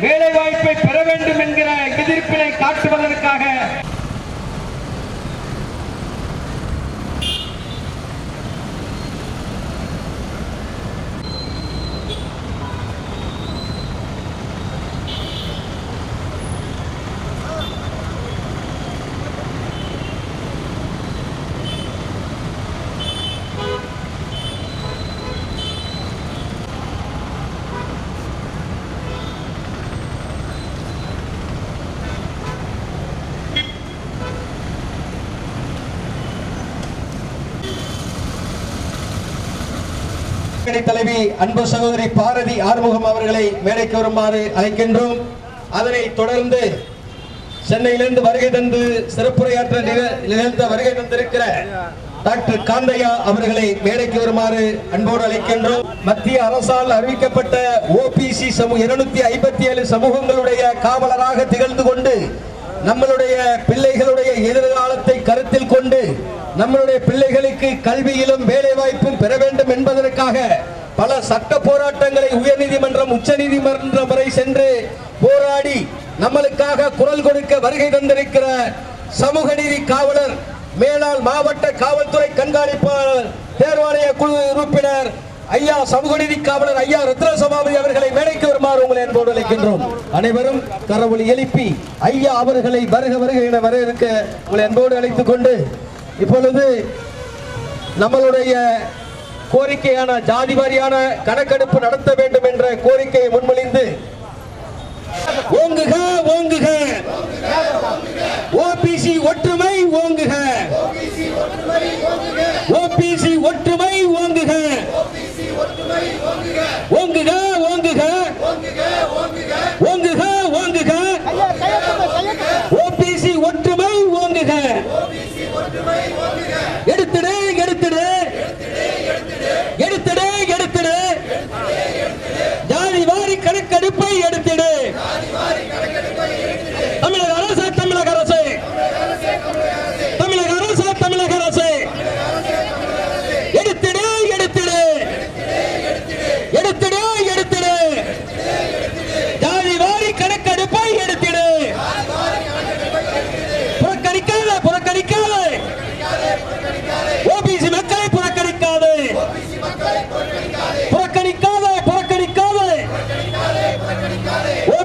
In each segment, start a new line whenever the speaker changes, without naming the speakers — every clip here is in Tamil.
வேலை வாய்ப்பை பெற வேண்டும் என்கிற எதிர்ப்பினை காட்டுவதற்காக
இயக்கணி தலைவி அன்பு சகோதரி பாரதி ஆறுமுகம் அவர்களை மேடைக்கு வருமாறு அழைக்கின்றோம். அதனை தொடர்ந்து சென்னையிலிருந்து வருகை தந்து சிறப்புரையாற்ற நிகழ்ந்த வருகை தந்திருக்கிற டாக்டர் காந்தையா அவர்களை மேடைக்கு வருமாறு அன்போடு அழைக்கின்றோம். மத்திய அரசால் அறிவிக்கப்பட்ட ஓபிசி சமூக இருநூத்தி ஐம்பத்தி ஏழு சமூகங்களுடைய காவலராக திகழ்ந்து கொண்டு நம்மளுடைய பிள்ளைகளுடைய எதிர்காலத்தை கருத்தில் கொண்டு நம்மளுடைய பிள்ளைகளுக்கு கல்வியிலும் வேலை வாய்ப்பும் பெற வேண்டும் என்பதற்காக பல சட்ட போராட்டங்களை உயர்நீதிமன்றம் உச்சநீதிமன்றம் வரை சென்று போராடி நம்மளுக்காக குரல் கொடுக்க வருகை தந்திருக்கிற சமூக நீதி காவலர் மேலாள் மாவட்ட காவல்துறை கண்காணிப்பாளர் தேர்வாணைய குழு உறுப்பினர் ஐயா சமூக நீதி காவலர் ஐயா ரத்னசபாபதி அவர்களை மேடைக்கு வருமாறு உங்களை என்போடு அழைக்கின்றோம். அனைவரும் கரவொலி எழுப்பி ஐயா அவர்களை வருக வருக என வர இருக்க உங்களை என்போடு அழைத்துக் கொண்டு இப்பொழுது நம்மளுடைய கோரிக்கையான ஜாதி வாரியான கணக்கெடுப்பு நடத்த வேண்டும் என்ற கோரிக்கையை முன்மொழிந்து ஓங்குக ஓங்குக. ஓபிசி ஒற்றுமை ஓங்குக. ஓபிசி ஒற்றுமை ஓங்குக. ஓங்குக ஓங்குக. ஓங்குக ஓங்குக ஓபிசி ஒற்றுமை ஓங்குக எடுத்துடு எடுத்துடு எடுத்துடு எடுத்துடு ஜாதி வாரி கணக்கெடுப்பை எடுத்துடு தமிழக அரசு தமிழக அரசு தமிழக அரசு தமிழக அரசு எடுத்துடு எடுத்துடு எடுத்துடு எடுத்துடு ஜாதி வாரி கணக்கெடுப்பை எடுத்துடு புறக்கணிக்காத புறக்கணிக்காத ஓபிசி மக்களை புறக்கணிக்காது புறக்கணிக்காத புறக்கணிக்காத ஓபிசி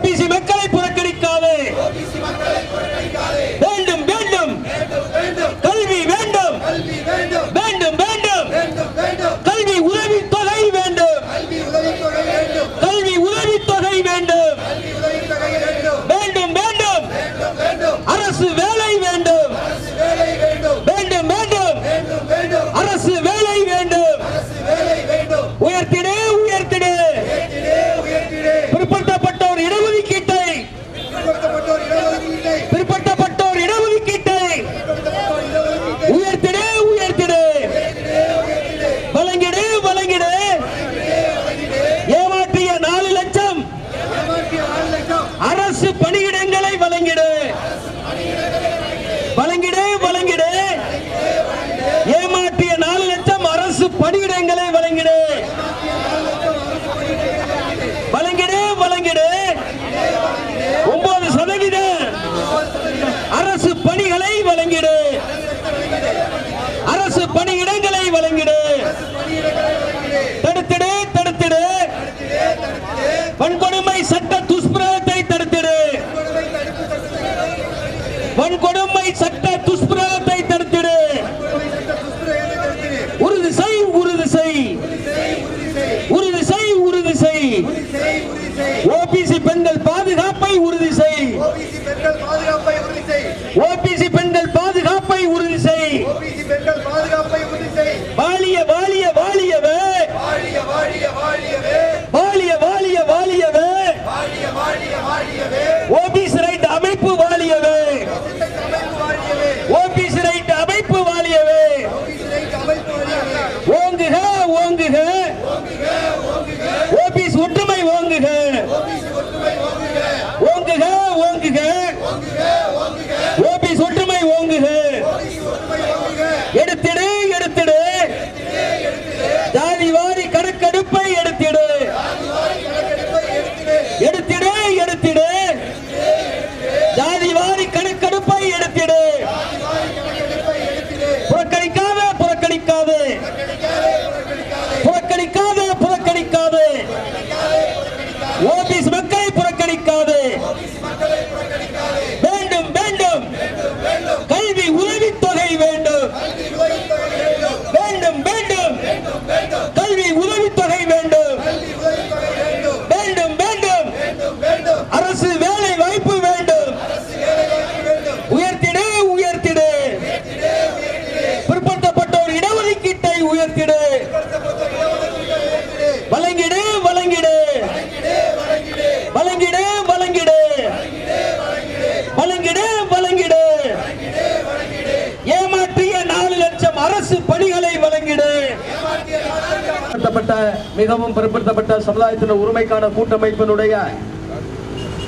பிற்படுத்தப்பட்ட மிகவும் பிற்படுத்தப்பட்ட சமுதாயத்தின் உரிமைக்கான கூட்டமைப்பினுடைய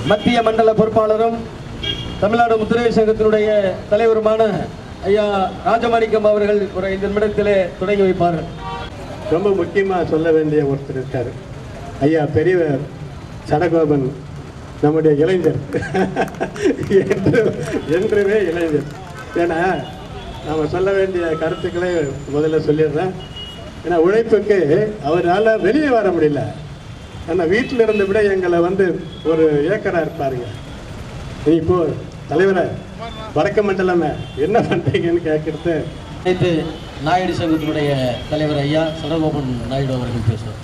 மத்திய மண்டல பொறுப்பாளரும் தமிழ்நாடு முத்திரை சங்கத்தினுடைய தலைவருமான ஐயா ராஜமாணிக்கம் அவர்கள் ஒரு ஐந்து நிமிடத்திலே தொடங்கி வைப்பார்கள்
ரொம்ப முக்கியமாக சொல்ல வேண்டிய ஒருத்தர் இருக்கார். ஐயா பெரியவர் சடகோபன் நம்முடைய இளைஞர். என்று என்றுமே இளைஞர். ஏன்னா நாம் சொல்ல வேண்டிய கருத்துக்களை முதல்ல சொல்லிடுறேன். ஏன்னா உழைப்புக்கு அவரால் வெளியே வர முடியல. ஆனால் வீட்டில் இருந்த விட எங்களை வந்து ஒரு ஏக்கராக இருப்பாருங்க. நீ இப்போ தலைவரை வடக்கு மண்டலமே என்ன பண்ணுறீங்கன்னு கேட்குறது
நேற்று நாயுடு சங்கத்தினுடைய தலைவர் ஐயா சடகோபன் நாயுடு அவர்கள் பேசுவார்.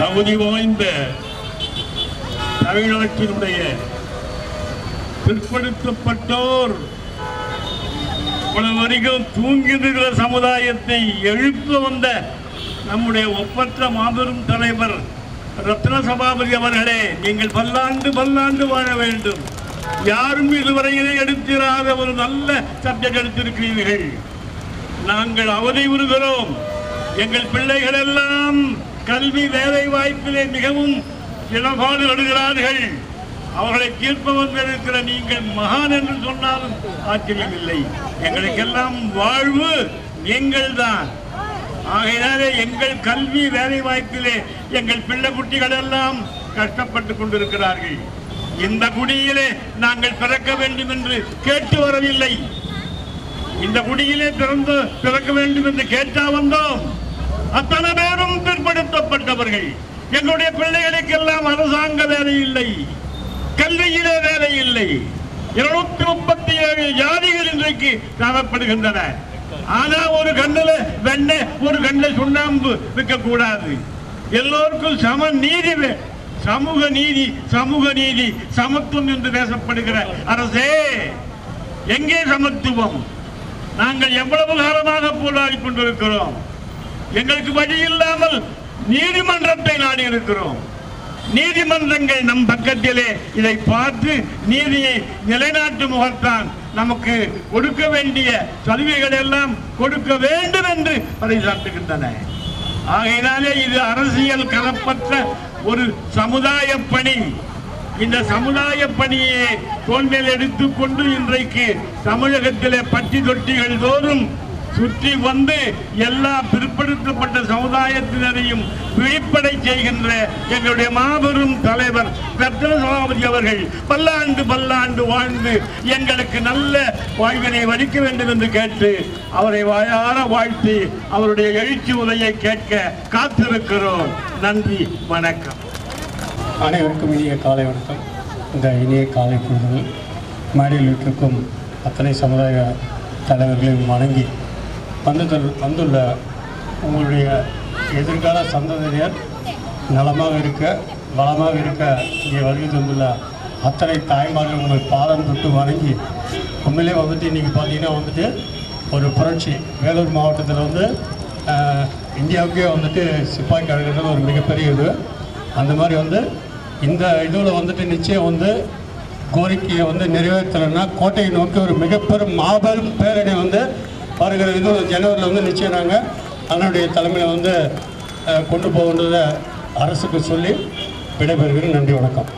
தகுதி வாய்ந்த தமிழ்நாட்டினுடைய பிற்படுத்தப்பட்டோர் இவ்வளவு வரைக்கும் தூங்கிடுகிற சமுதாயத்தை எழுப்ப வந்த நம்முடைய ஒப்பற்ற மாபெரும் தலைவர் ரத்ன சபாபதி அவர்களே நீங்கள் பல்லாண்டு பல்லாண்டு வாழ வேண்டும். யாரும் இதுவரையிலே எடுத்திராத ஒரு நல்ல சப்ஜெக்ட் எடுத்திருக்கிறீர்கள். நாங்கள் அவதை உறுகிறோம் எங்கள் பிள்ளைகள் எல்லாம் கல்வி வேலை வாய்ப்பிலே மிகவும் இடபாடு வருகிறார்கள் அவர்களை தீர்ப்பவன் இருக்கிற நீங்கள் மகான் என்று சொன்னாலும் ஆச்சரியமில்லை. எங்களுக்கெல்லாம் வாழ்வு எங்கள் தான் ஆகையினாலே எங்கள் கல்வி வேலை வாய்ப்பிலே எங்கள் பிள்ளை குட்டிகள் எல்லாம் கஷ்டப்பட்டு கொண்டிருக்கிறார்கள். இந்த குடியிலே நாங்கள் பிறக்க வேண்டும் என்று கேட்டு வரவில்லை. இந்த குடியிலே பிறந்து பிறக்க வேண்டும் என்று கேட்டா வந்தோம். அத்தனை பேரும் பிற்படுத்தப்பட்டவர்கள். எங்களுடைய பிள்ளைகளுக்கெல்லாம் அரசாங்க வேலை இல்லை. கல்வியிலே வேலை இல்லை. இருநூத்தி முப்பத்தி ஏழு ஜாதிகள் இன்றைக்கு காணப்படுகின்றன. ஆனா ஒரு கண்ணுல வெண்ண ஒரு கண்ணுல சுண்ணாம்பு விற்க கூடாது எல்லோருக்கும் சம நீதி வே- சமூக நீதி சமூக நீதி சமத்துவம் என்று பேசப்படுகிற அரசே எங்கே சமத்துவம்? நாங்கள் எவ்வளவு காலமாக போராடி கொண்டிருக்கிறோம்? எங்களுக்கு வழி இல்லாமல் நீதிமன்றத்தை நாடி இருக்கிறோம். நீதிமன்றங்கள் நம் பக்கத்திலே இதை பார்த்து நீதியை நிலைநாட்டும் முகத்தான் நமக்கு கொடுக்க வேண்டிய சலுகைகள் எல்லாம் கொடுக்க வேண்டும் என்று பறைசாட்டுகின்றன ஆகையினாலே இது அரசியல் கலப்பற்ற ஒரு சமுதாய பணி. இந்த சமுதாய பணியை தோன்றில் எடுத்துக்கொண்டு இன்றைக்கு தமிழகத்திலே பட்டி தொட்டிகள் தோறும் சுற்றி வந்து எல்லா பிற்படுத்தப்பட்ட சமுதாயத்தினரையும் விழிப்படை செய்கின்ற எங்களுடைய மாபெரும் தலைவர் ரத்ன சபாபதி அவர்கள் பல்லாண்டு பல்லாண்டு வாழ்ந்து எங்களுக்கு நல்ல வாழ்வினை வலிக்க வேண்டும் என்று கேட்டு அவரை வாயார வாழ்த்தி அவருடைய எழுச்சி உதையை கேட்க காத்திருக்கிறோம். நன்றி வணக்கம்.
அனைவருக்கும் இனிய காலை வணக்கம். இந்த இனிய காலை பொழுதில் மாடியில் இருக்கும் அத்தனை சமுதாய தலைவர்களையும் வணங்கி வந்துதல் வந்துள்ள உங்களுடைய எதிர்கால சந்ததியினர் நலமாக இருக்க வளமாக இருக்க இங்கே வருகை தந்துள்ள அத்தனை தாய்மார்கள் உங்கள் பாதம் தொட்டு வணங்கி உண்மையிலே வந்துட்டு இன்றைக்கி பார்த்தீங்கன்னா வந்துட்டு ஒரு புரட்சி. வேலூர் மாவட்டத்தில் வந்து இந்தியாவுக்கே வந்துட்டு சிப்பாய் கழகத்தில் ஒரு மிகப்பெரிய இது. அந்த மாதிரி வந்து இந்த இதில் வந்துட்டு நிச்சயம் வந்து கோரிக்கையை வந்து நிறைவேற்றலைன்னா கோட்டையை நோக்கி ஒரு மிகப்பெரும் மாபெரும் பேரணி வந்து வருகிற இது ஜனவரியில் வந்து நிச்சயம் நாங்கள் அதனுடைய தலைமையில் வந்து கொண்டு போகின்றதை அரசுக்கு சொல்லி விடைபெறுகிறேன். நன்றி வணக்கம்.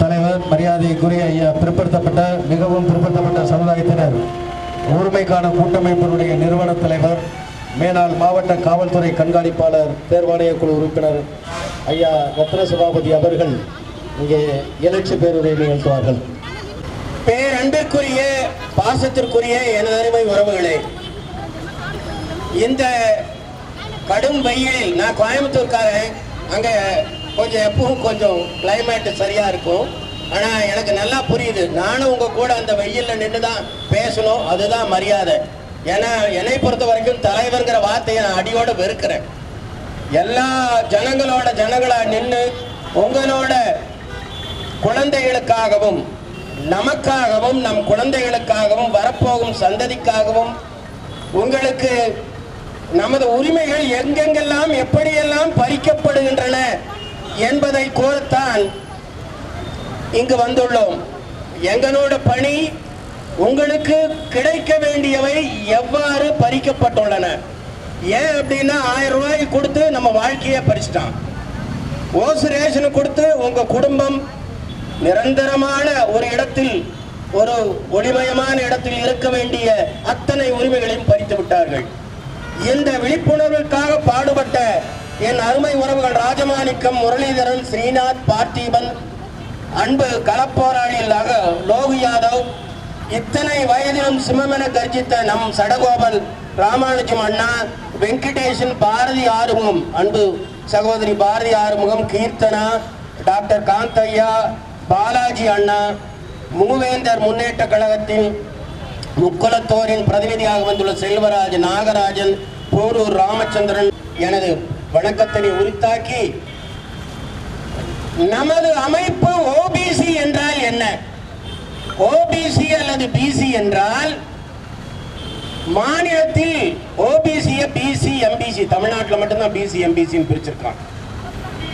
தலைவர் மரியாதைக்குரிய ஐயா பிற்படுத்தப்பட்ட மிகவும் பிற்படுத்தப்பட்ட சமுதாயத்தினர் உரிமைக்கான கூட்டமைப்பினுடைய நிறுவன தலைவர் மேனாள் மாவட்ட காவல்துறை கண்காணிப்பாளர் தேர்வாணைய குழு உறுப்பினர் ஐயா ரத்ன சபாபதி அவர்கள் இங்கே எழுச்சி பேருரை நிகழ்த்துவார்கள்.
பேரன்பிற்குரிய பாசத்திற்குரிய எனதருமை அருமை உறவுகளே இந்த கடும் வெயிலில் நான் கோயம்புத்தூர்காரன். அங்க கொஞ்சம் எப்பவும் கொஞ்சம் கிளைமேட் சரியா இருக்கும். ஆனா எனக்கு நல்லா புரியுது. நானும் உங்க கூட அந்த வெயில்ல நின்று தான் பேசணும். அதுதான் மரியாதை. ஏன்னா என்னை பொறுத்த வரைக்கும் தலைவர்ங்கிற வார்த்தையை நான் அடியோட வெறுக்கிறேன். எல்லா ஜனங்களோட ஜனங்களா நின்று உங்களோட குழந்தைகளுக்காகவும் நமக்காகவும் நம் குழந்தைகளுக்காகவும் வரப்போகும் சந்ததிக்காகவும் உங்களுக்கு நமது உரிமைகள் எங்கெங்கெல்லாம் எப்படியெல்லாம் பறிக்கப்படுகின்றன என்பதை கோரத்தான் இங்கு வந்துள்ளோம். எங்களோட பணி உங்களுக்கு கிடைக்க வேண்டியவை எவ்வாறு பறிக்கப்பட்டுள்ளன? ஏன் அப்படின்னா ஆயிரம் ரூபாய் கொடுத்து நம்ம வாழ்க்கையை பறிச்சிட்டான். ஓசு ரேஷனை கொடுத்து உங்க குடும்பம் நிரந்தரமான ஒரு இடத்தில் ஒரு ஒளிமயமான இடத்தில் இருக்க வேண்டிய அத்தனை உரிமைகளையும் பறித்து விட்டார்கள். இந்த விழிப்புணர்வுக்காக பாடுபட்ட என் அருமை உறவுகள் ராஜமாணிக்கம் முரளிதரன் ஸ்ரீநாத் பார்த்திபன் அன்பு களப்போராளிகளாக லோகு யாதவ் இத்தனை வயதிலும் சிம்மமென கர்ஜித்த நம் சடகோபன் ராமானுஜம் அண்ணா வெங்கடேஷன் பாரதி ஆறுமுகம் அன்பு சகோதரி பாரதி ஆறுமுகம் கீர்த்தனா டாக்டர் காந்தையா பாலாஜி அண்ணா மூவேந்தர் முன்னேற்ற கழகத்தின் முக்குலத்தோரின் பிரதிநிதியாக வந்துள்ள செல்வராஜ் நாகராஜன் போரூர் ராமச்சந்திரன் எனது வணக்கத்தினை உரித்தாக்கி நமது அமைப்பு ஓபிசி என்றால் என்ன? ஓபிசி அல்லது பிசி என்றால் மாநிலத்தில் ஓபிசி பிசி எம்பிசி தமிழ்நாட்டில் மட்டும்தான் பிசி எம்பிசின்னு பிரிச்சிருக்கான்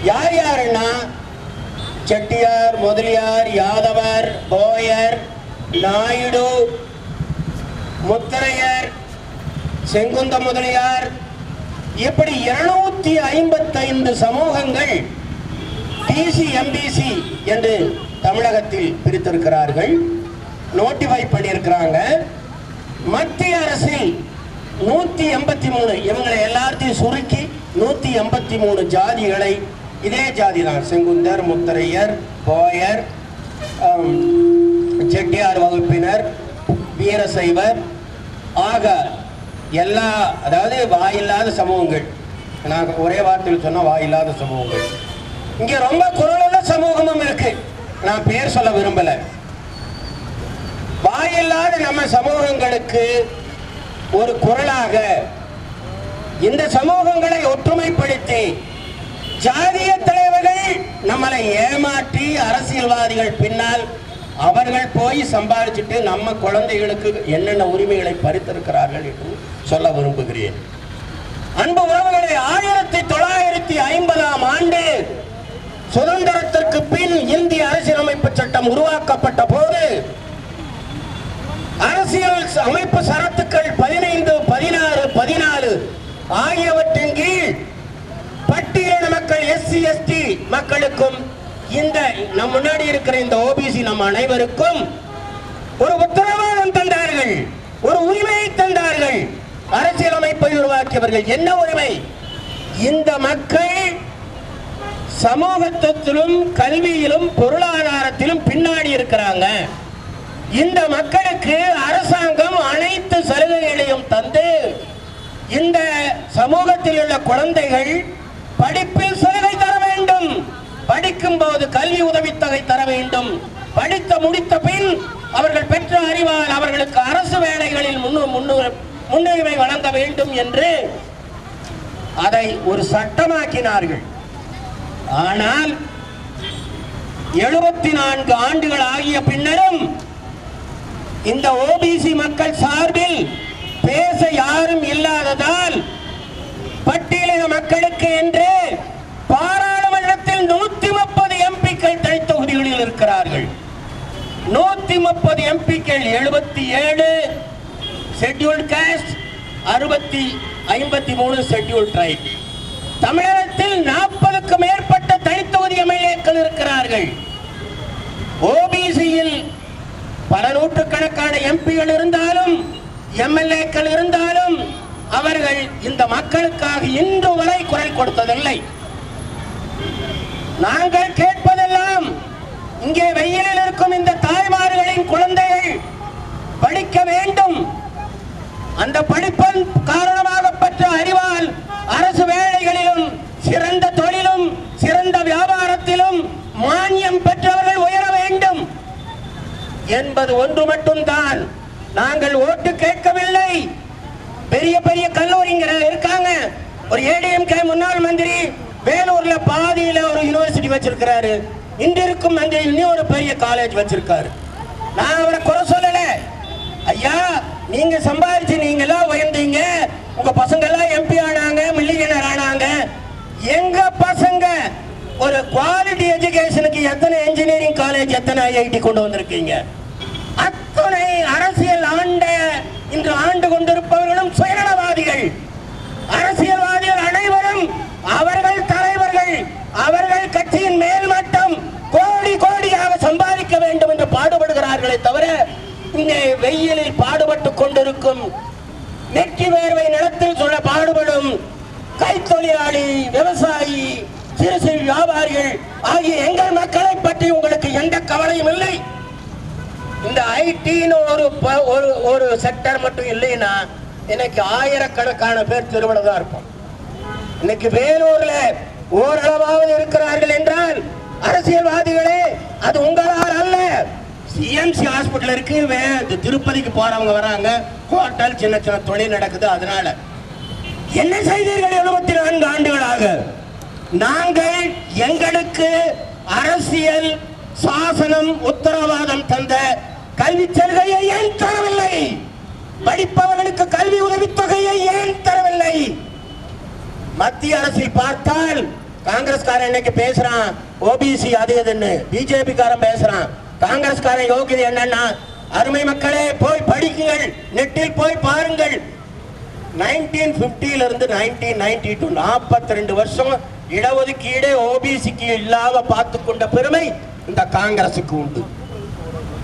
யார் யாருன்னா செட்டியார் முதலியார் யாதவர் போயர் நாயுடு முத்தரையர் செங்குந்த முதலியார் இப்படி இருநூத்தி ஐம்பத்தைந்து சமூகங்கள் டிசி எம்பிசி என்று தமிழகத்தில் பிரித்திருக்கிறார்கள். நோட்டிஃபை பண்ணியிருக்கிறாங்க. மத்திய அரசில் நூத்தி எண்பத்தி மூணு இவங்களை எல்லாத்தையும் சுருக்கி நூத்தி எண்பத்தி மூணு ஜாதிகளை இதே ஜாதி தான் செங்குந்தர் முத்தரையர் போயர் செட்டியார் வகுப்பினர் வீரசைவர் ஆக எல்லா அதாவது வாயில்லாத சமூகங்கள். நான் ஒரே வார்த்தையில் சொன்ன வாயில்லாத சமூகங்கள். இங்க ரொம்ப குரலுள்ள சமூகமும் இருக்கு. நான் பேர் சொல்ல விரும்பல. வாயில்லாத நம்ம சமூகங்களுக்கு ஒரு குரலாக இந்த சமூகங்களை ஒற்றுமைப்படுத்தி ஜாதிய தலைவர்கள் நம்மளை ஏமாற்றி அரசியல்வாதிகள் பின்னால் அவர்கள் போய் சம்பாதிச்சுட்டு நம்ம குழந்தைகளுக்கு என்னென்ன உரிமைகளை பறித்திருக்கிறார்கள் என்று சொல்ல விரும்புகிறேன். அன்பு உறவுகளை ஆயிரத்தி தொள்ளாயிரத்தி ஐம்பதாம் ஆண்டு சுதந்திரத்திற்கு பின் இந்திய அரசியலமைப்பு சட்டம் உருவாக்கப்பட்ட போது அரசியல் அமைப்பு சரத்துக்கள் பதினைந்து பதினாறு பதினாலு ஆகியவற்றின் கீழ் பட்டியலின மக்கள் எஸ்சி எஸ்டி மக்களுக்கும் இந்த நம் முன்னாடி இருக்கிற இந்த ஓபிசி நம் அனைவருக்கும் ஒரு உத்தரவாதம் தந்தார்கள் ஒரு உரிமையை தந்தார்கள். அரசியலமைப்பை உருவாக்கியவர்கள் என்ன உரிமை? இந்த மக்கள் சமூகத்திலும் கல்வியிலும் பொருளாதாரத்திலும் பின்னாடி இருக்கிறாங்க. இந்த மக்களுக்கு அரசாங்கம் அனைத்து சலுகைகளையும் தந்து இந்த சமூகத்தில் உள்ள குழந்தைகள் படிப்பில் சலுகை தர வேண்டும். படிக்கும் போது கல்வி உதவித்தொகை தர வேண்டும். படித்து முடித்த பின் அவர்கள் பெற்ற அறிவால் அவர்களுக்கு அரசு வேலைகளில் முன்னு- முன்னு- முன்னுரிமை வழங்க வேண்டும் என்று அதை ஒரு சட்டமாக்கினார்கள். ஆனால் எழுபத்தி நான்கு ஆண்டுகள் ஆகிய பின்னரும் இந்த ஓபிசி மக்கள் சார்பில் பேச யாரும் இல்லாததால் பட்டியலின மக்களுக்கு என்று பாராளுமன்றத்தில் நூத்தி முப்பது எம்பிக்கள் தனி தொகுதிகளில் இருக்கிறார்கள் நூத்தி எம்பிக்கள் எழுபத்தி ஏழு ஷெட்யூல்ட் காஸ்ட் அறுபத்தி ஐம்பத்தி மூணு ஷெட்யூல்ட் ரைட் தமிழகத்தில் நாற்பதுக்கு மேற்பட்ட தனித்தொகுதி எம்எல்ஏக்கள் இருக்கிறார்கள். ஓபிசியில் பல நூற்றுக்கணக்கான எம்பிகள் இருந்தாலும் எம்எல்ஏக்கள் இருந்தாலும் அவர்கள் இந்த மக்களுக்காக இன்று வரை குரல் கொடுத்ததில்லை. நாங்கள் கேட்பதெல்லாம் இங்கே வெயிலில் இருக்கும் இந்த தாய்மார்களின் குழந்தைகள் படிக்க வேண்டும். அந்த படிப்பன் காரணமாக பெற்ற அறிவால் அரசு வேலைகளிலும் சிறந்த தொழிலும் சிறந்த வியாபாரத்திலும் மானியம் பெற்றவர்கள் உயர வேண்டும். என்பது ஒன்று மட்டும்தான். நாங்கள் ஓட்டு கேட்கவில்லை. பெரிய பெரிய கல்லூரிங்கிற இருக்காங்க. ஒரு ஏடிஎம்கே முன்னாள் மந்திரி வேலூர்ல பாதியில ஒரு யூனிவர்சிட்டி வச்சிருக்கிறாரு. இன்று இருக்கும் மந்திரி இன்னும் ஒரு பெரிய காலேஜ் வச்சிருக்காரு. நான் அவரை குறை சொல்லல. ஐயா நீங்க சம்பாதிச்சு நீங்க எல்லாம் உயர்ந்தீங்க. உங்க பசங்க எல்லாம் எம்பி ஆனாங்க மில்லியனர் ஆனாங்க. எங்க பசங்க? ஒரு குவாலிட்டி எஜுகேஷனுக்கு எத்தனை இன்ஜினியரிங் காலேஜ் எத்தனை ஐஐடி கொண்டு வந்திருக்கீங்க? அத்தனை அரசியல் ஆண்ட இன்று ஆண்டு கொண்டிருப்பவர்களும் சுயநலவாதிகள். அரசியல்வாதிகள் அனைவரும் அவர்கள் தலைவர்கள் அவர்கள் கட்சியின் மேல்மட்டம். சம்பாதிக்க வேண்டும் என்று பாடுபடுகிறார்களே தவிர இங்கே வெயிலில் பாடுபட்டுக் கொண்டிருக்கும் நெற்றி வேர்வை நிலத்தில் சொல்ல பாடுபடும் கைத்தொழிலாளி விவசாயி சிறு சிறு வியாபாரிகள் ஆகிய எங்கள் மக்களை பற்றி உங்களுக்கு எந்த கவலையும் இல்லை. இந்த ஐடின்னு ஒரு ஒரு ஒரு செக்டர் மட்டும் இல்லைன்னா இன்னைக்கு ஆயிரக்கணக்கான பேர் திருமணம் தான் இருப்போம். இன்னைக்கு வேலூர்ல ஓரளவாவது இருக்கிறார்கள் என்றால் அரசியல்வாதிகளே அது உங்களால் அல்ல. சிஎம்சி ஹாஸ்பிட்டல் இருக்கு வே- திருப்பதிக்கு போறவங்க வராங்க. ஹோட்டல் சின்ன சின்ன தொழில் நடக்குது அதனால. என்ன செய்தீர்கள் எழுபத்தி நான்கு ஆண்டுகளாக? நாங்கள் எங்களுக்கு அரசியல் சாசனம் உத்தரவாதம் தந்த கல்வி சலுகையை ஏன் தரவில்லை? படிப்பவர்களுக்கு கல்வி உதவித்தொகையை ஏன் தரவில்லை? மத்திய அரசை பார்த்தால் காங்கிரஸ்காரன் இன்னைக்கு பேசுறான்? ஓபிசி அது இதுன்னு பிஜேபி காரன் பேசுறான். காங்கிரஸ்காரன் யோகியது என்னன்னா அருமை மக்களே போய் படிக்குங்கள். நெட்டில் போய் பாருங்கள். நைன்டீன் பிப்டில இருந்து நைன்டீன் நைன்டி டூ நாற்பத்தி ரெண்டு வருஷம் இடஒதுக்கீடே ஓபிசிக்கு இல்லாத பார்த்து கொண்ட பெருமை இந்த காங்கிரசுக்கு உண்டு.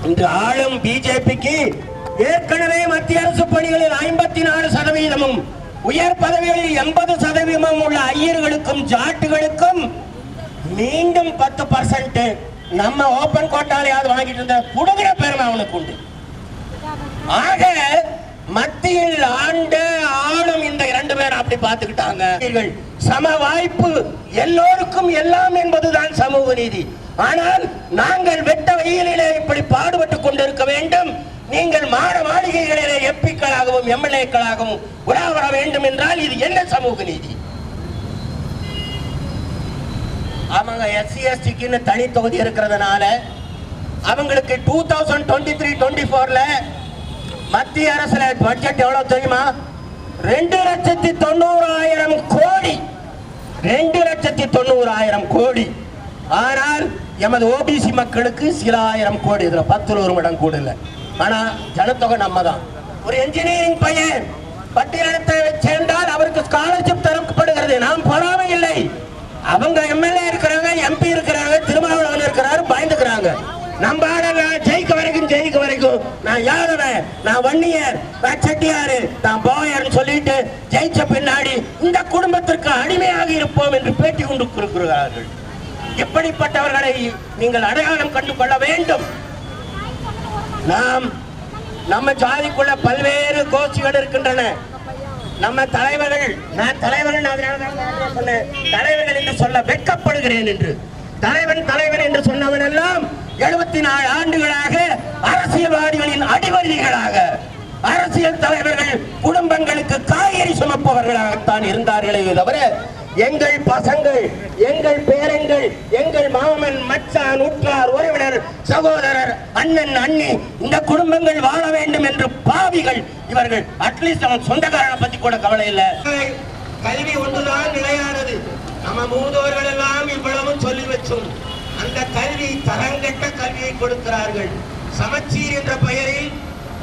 இன்று ஆளும் பிஜேபிக்கு ஏற்கனவே மத்திய அரசு பணிகளில் ஐம்பத்தி நாலு சதவீதமும் உயர் பதவிகளில் எண்பது சதவீதம் உள்ள ஐயர்களுக்கும் ஜாட்டுகளுக்கும் மீண்டும் பத்து பர்சன்ட் நம்ம ஓபன் கோட்டாலையாவது வாங்கிட்டு இருந்த புடுகிற பெருமை அவனுக்கு உண்டு. ஆக மத்தியில் ஆண்ட ஆளும் இந்த இரண்டு பேரும் அப்படி பார்த்துக்கிட்டாங்க. இவர்கள் சம வாய்ப்பு எல்லோருக்கும் எல்லாம் என்பதுதான் சமூக நீதி. ஆனால் நாங்கள் வெட்ட வெயிலிலே இப்படி பாடுபட்டு கொண்டிருக்க வேண்டும். நீங்கள் மாட மாளிகைகளை எம்பிக்களாகவும் எம்எல்ஏக்களாகவும் உலா வர வேண்டும் என்றால் இது என்ன சமூக நீதி. அவங்க எஸ்சி எஸ்டிக்குன்னு தனி தொகுதி இருக்கிறதுனால அவங்களுக்கு two thousand twenty three twenty ஃபோர்ல மத்திய அரசுல பட்ஜெட் எவ்வளவு தெரியுமா? ரெண்டு லட்சத்தி தொண்ணூறாயிரம் கோடி. ரெண்டு லட்சத்தி தொண்ணூறாயிரம் கோடி. ஆனால் எமது ஓபிசி மக்களுக்கு சில ஆயிரம் கோடி இதுல பத்துல ஒரு மடம் கூட இல்லை. ஆனா ஜனத்தொகை நம்ம தான் ஒரு என்ஜினியரிங் பையன் பட்டியலத்தை சேர்ந்தால் அவருக்கு ஸ்காலர்ஷிப் தரப்படுகிறது. நாம் பொறாமை இல்லை. அவங்க எம்எல்ஏ இருக்கிறாங்க எம்பி இருக்கிறாங்க திருமாவளவன் இருக்கிறாரு பயந்துக்கிறாங்க. நம்ம ஆடலாம் ஜெயிக்க வரைக்கும் ஜெயிக்க வரைக்கும். நான் யாதவன் நான் வன்னியர் நான் செட்டியாரு நான் போயர்னு சொல்லிட்டு ஜெயிச்ச பின்னாடி இந்த குடும்பத்திற்கு அடிமையாக இருப்போம் என்று பேட்டி கொண்டு கொடுக்கிறார்கள் எப்படிப்பட்டவர்களை நீங்கள் அடையாளம் கண்டு கொள்ள வேண்டும்? நாம் நம்ம ஜாதிக்குள்ள பல்வேறு கோஷ்டிகள் இருக்கின்றன. நம்ம தலைவர்கள் நான் தலைவர்கள் சொன்னேன். தலைவர்கள் என்று சொல்ல வெட்கப்படுகிறேன் என்று. தலைவன் தலைவன் என்று சொன்னவன் எல்லாம் எழுபத்தி நாலு ஆண்டுகளாக அரசியல்வாதிகளின் அடிவருதிகளாக அரசியல் தலைவர்கள் குடும்பங்களுக்கு காய்கறி சுமப்பவர்களாகத்தான் இருந்தார்களே தவிர எங்கள் பசங்கள் எங்கள் பேரங்கள் எங்கள் மாமன் மச்சான் உற்றார் உறவினர் சகோதரர் அண்ணன் அண்ணி இந்த குடும்பங்கள் வாழ வேண்டும் என்று பாவிகள் இவர்கள் அட்லீஸ்ட் அவன் சொந்தக்காரனை பத்தி கூட கவலை இல்லை. கல்வி ஒன்றுதான் நிலையானது. நம்ம மூதோர்கள் எல்லாம் இவ்வளவும் சொல்லி வச்சோம். அந்த கல்வி தரங்கட்ட கல்வியை கொடுக்கிறார்கள். சமச்சீர் என்ற பெயரில்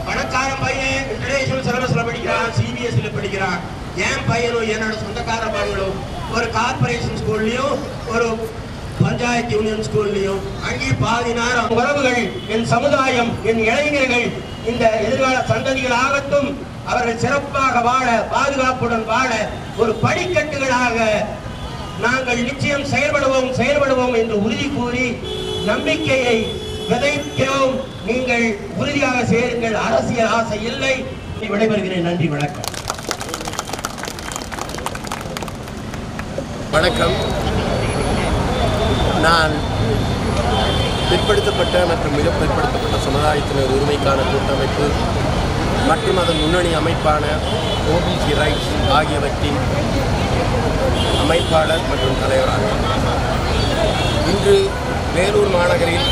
பணக்காரன் பையன் இன்டர்நேஷனல் சிலபஸ்ல படிக்கிறான் சிபிஎஸ்சியில் படிக்கிறான். என் பையனும் என்னோட சொந்தக்கார பையனும் ஒரு கார்பரேஷன் ஸ்கூல்லையும் ஒரு பஞ்சாயத்து யூனியன் ஸ்கூல்லையும் அங்கே பாதி நேரம் உறவுகள் என் சமுதாயம் என் இளைஞர்கள் இந்த எதிர்கால சந்ததிகள் ஆகட்டும் அவர்கள் சிறப்பாக வாழ பாதுகாப்புடன் வாழ ஒரு படிக்கட்டுகளாக
நாங்கள் நிச்சயம் செயல்படுவோம் செயல்படுவோம் என்று உறுதி கூறி நம்பிக்கையை விதைக்கிறோம். நீங்கள் உறுதியாக சேருங்கள். அரசியல் ஆசை இல்லை. விடைபெறுகிறேன். நன்றி வணக்கம்.
வணக்கம். நான் பிற்படுத்தப்பட்ட மற்றும் மிக பிற்படுத்தப்பட்ட சமுதாயத்தினர் உரிமைக்கான கூட்டமைப்பு மற்றும் அதன் முன்னணி அமைப்பான ஓபிசி ரைட்ஸ் ஆகியவற்றின் அமைப்பாளர் மற்றும் தலைவராக. இன்று வேலூர் மாநகரில்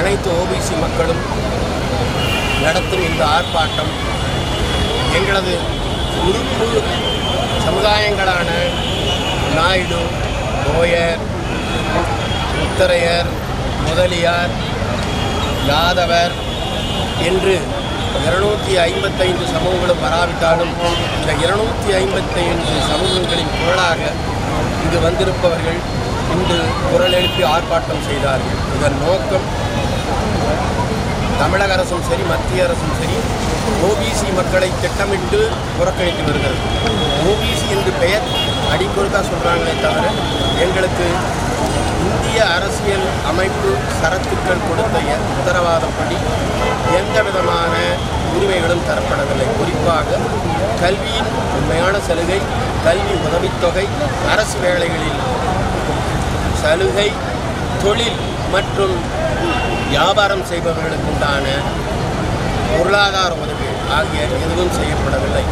அனைத்து ஓபிசி மக்களும் நடத்தும் இந்த ஆர்ப்பாட்டம் எங்களது உறுப்பு சமுதாயங்களான நாயுடு கோயர் உத்தரையர் முதலியார் யாதவர் என்று இருநூற்றி ஐம்பத்தைந்து சமூகங்களும் வராவிட்டாலும் இந்த இருநூற்றி ஐம்பத்தைந்து சமூகங்களின் குரலாக இங்கு வந்திருப்பவர்கள் இன்று குரல் எழுப்பி ஆர்ப்பாட்டம் செய்தார்கள். இதன் நோக்கம் தமிழக அரசும் சரி மத்திய அரசும் சரி ஓபிசி மக்களை திட்டமிட்டு புறக்கணித்து வருகிறது. ஓபிசி என்று பெயர் அடிக்கொடுக்கா சொல்கிறாங்களே தவிர எங்களுக்கு இந்திய அரசியல் அமைப்பு சரத்துக்கள் கொடுத்த உத்தரவாதப்படி எந்த விதமான உரிமைகளும் தரப்படவில்லை. குறிப்பாக கல்வியின் உண்மையான சலுகை கல்வி உதவித்தொகை அரசு வேலைகளில் சலுகை தொழில் மற்றும் வியாபாரம் செய்பவர்களுக்கு உண்டான பொருளாதார உதவி ஆகிய எதுவும் செய்யப்படவில்லை.